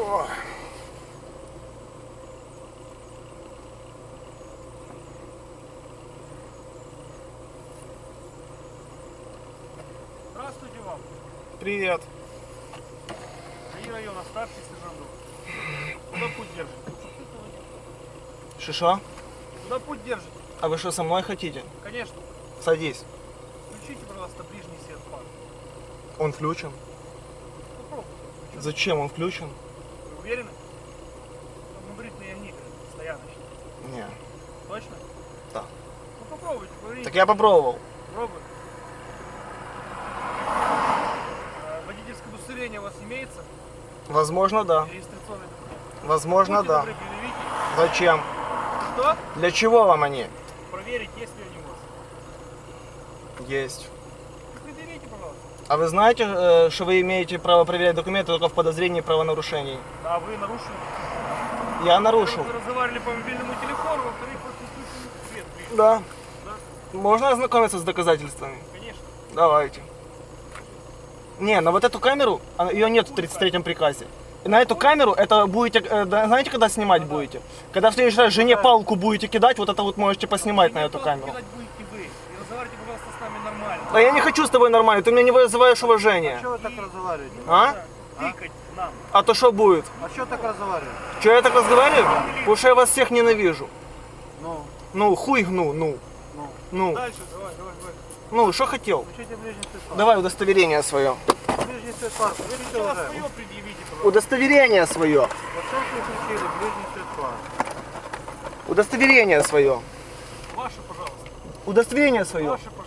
Ой. Здравствуйте вам. Привет. ГАИ района, старший сержант. Куда путь держите? Шиша? Куда путь держите? А вы что, со мной хотите? Конечно. Садись. Включите, пожалуйста, ближний свет фар. Он включен. Зачем он включен? Уверены? Там габаритные огни стояночные. Не. Точно? Да. Ну попробуйте, поверните. Так я попробовал. Пробуй. А, Водительское удостоверение у вас имеется? Возможно, да. Регистрационный документ? Возможно, Будьте да. добры, предъявите. Зачем? Что? Для чего вам они? Проверить, есть ли они у вас. Есть. Предъявите, пожалуйста. А вы знаете, э, что вы имеете право проверять документы только в подозрении правонарушений? Да, вы нарушили. Я нарушил. Вы разговаривали по мобильному телефону, во-вторых, включен свет. Да. Да, Можно ознакомиться с доказательствами? конечно. Давайте. Не, на вот эту камеру, она- ее нет в 33-м приказе. На эту камеру, это будете, э, знаете, когда снимать будете? Когда в следующий раз жене палку будете кидать, вот это вот можете поснимать на эту камеру. кидать будете вы. И разговаривайте, пожалуйста, с нами нормально. Да я не хочу с тобой нормально, ты меня не вызываешь уважения. Что вы так разговариваете? А? Тыкать нам. А то что будет? А что так разговариваете? Че я так разговариваю? Потому что я вас всех ненавижу. Ну, Ну, хуй гну, ну. ну. Ну, Дальше, давай, давай, давай. ну, что хотел? Фар. Давай удостоверение свое. Удостоверение свое. Что. Удостоверение свое. Ваше, пожалуйста. Удостоверение свое. Ваше, пожалуйста.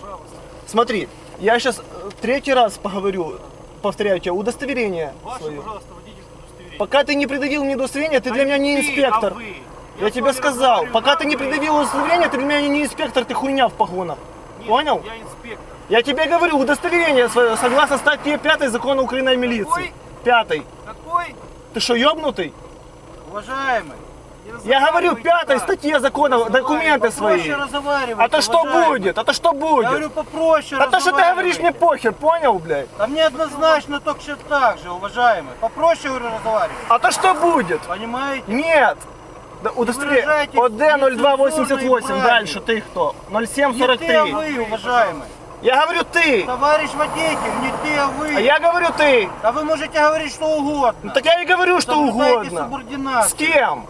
Смотри, я сейчас третий раз поговорю, повторяю тебе, удостоверение Ваше, свое. пожалуйста, водительское удостоверение. Пока ты не предъявил мне удостоверение, ты для меня не ты, инспектор. а вы. Я с тебе сказал, пока ты а не вы. предъявил удостоверение, ты для меня не инспектор, ты хуйня в погонах. Нет, Понял? Я инспектор. Я тебе говорю, удостоверение свое, согласно статье 5 закона Украины о милиции. Какой? Пятый. Какой? Ты что, ёбнутый? Уважаемый, Я говорю, пятой статье закона, документы свои. А то что будет? А то что Я говорю, будет? попроще А то, что ты говоришь, мне похер, понял, блядь? А мне однозначно только что так же, уважаемый. Попроще, говорю, разговаривать. А то что будет? Понимаете? Нет. Да, удостоверение. выражаете ОД 0288. нецензурные Дальше ты кто? Не ты, а 0743. вы, уважаемый. Я говорю ты. Товарищ водитель, не ты, а вы. А я говорю ты. А вы можете говорить что угодно. Ну, так я и говорю, что Соблюдайте угодно. С кем?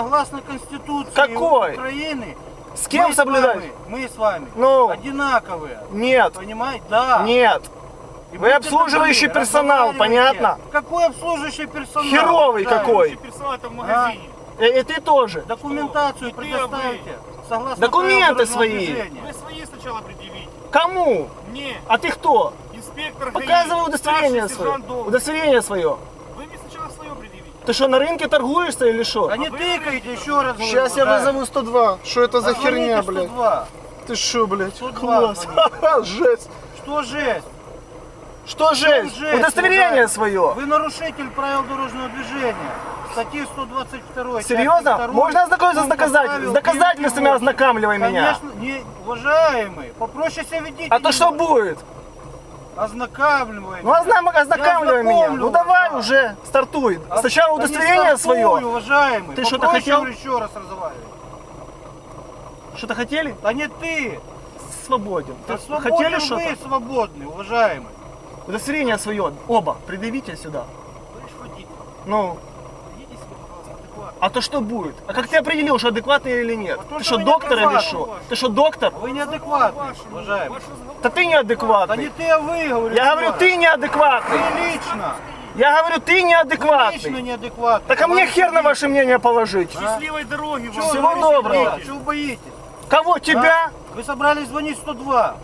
Согласно Конституции Какой? Украины, С кем мы с соблюдать? вами- мы с вами Ну. одинаковые. Нет. Понимаете? Да. Нет. И Вы обслуживающий добры, персонал, понятно? Какой обслуживающий персонал? Херовый уважаемый? какой. Персонал это в магазине. И, и ты тоже. Документацию Что? Ты, предоставьте. Согласно Документы свои. движения. Вы свои сначала предъявите. Кому? Мне, А ты кто? инспектор Показывай удостоверение свое. Удостоверение свое. Вы мне сначала свое предъявите. Ты что, на рынке торгуешься или что? Да не вы тыкайте, еще раз говорю, Сейчас я вызову 102. Что это за Позвоните херня, блядь? 102. Ты что, блядь? 102 Класс. Ха-ха, Жесть. Что жесть? Что жесть? жесть, Удостоверение уважаемый? свое. Вы нарушитель правил дорожного движения. Статьи 122. часть Серьезно? второй, Можно ознакомиться с доказательствами? С доказательствами ознакомливай меня. Конечно, не, уважаемый, попроще себя ведите. А то что будет? Ознакомливай. Ну озна- ознакомливай меня. ознакомлю Ну вас, давай да. уже, стартуй. А- Сначала да не удостоверение стартуй, свое. уважаемый. Ты что-то Попроще, хотел? говорю, еще раз разговаривай. Что-то хотели? Да не ты. Свободен. Да Ты свободен хотели вы что-то? свободный, уважаемый. Удостоверение свое. Оба. Предъявите сюда. Ну, ведите себя, пожалуйста, адекватно. А то что будет? А как ты определил, что адекватный или нет? Вот Ты что вы доктор или неадекватный. что? Ты что, доктор? Вы неадекватный, уважаемый. Да ты Да не неадекватный. ты, а вы, говорю. Я говорю, ты неадекватный. Вы лично. Я говорю, ты Лично неадекватный. неадекватный. Так а мне хер на ваше мнение положить. Счастливой дороги вам. Всего доброго. Чего вы боитесь? Кого? Тебя? Вы собрались звонить 102.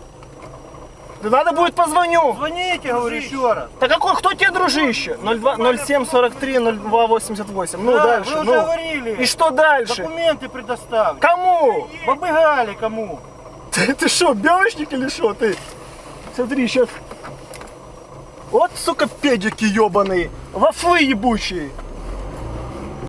Да надо будет позвоню. Звоните, говорю, еще раз. Да какой, кто тебе дружище? 02, 0743 0288. Ну Да, дальше. вы уже ну. говорили. И что дальше? Документы предоставьте. Кому? Бабы Гали кому? Ты, ты что, белочник или что ты? Смотри, сейчас. Вот, сука, педики ебаные. Вафлы ебучие.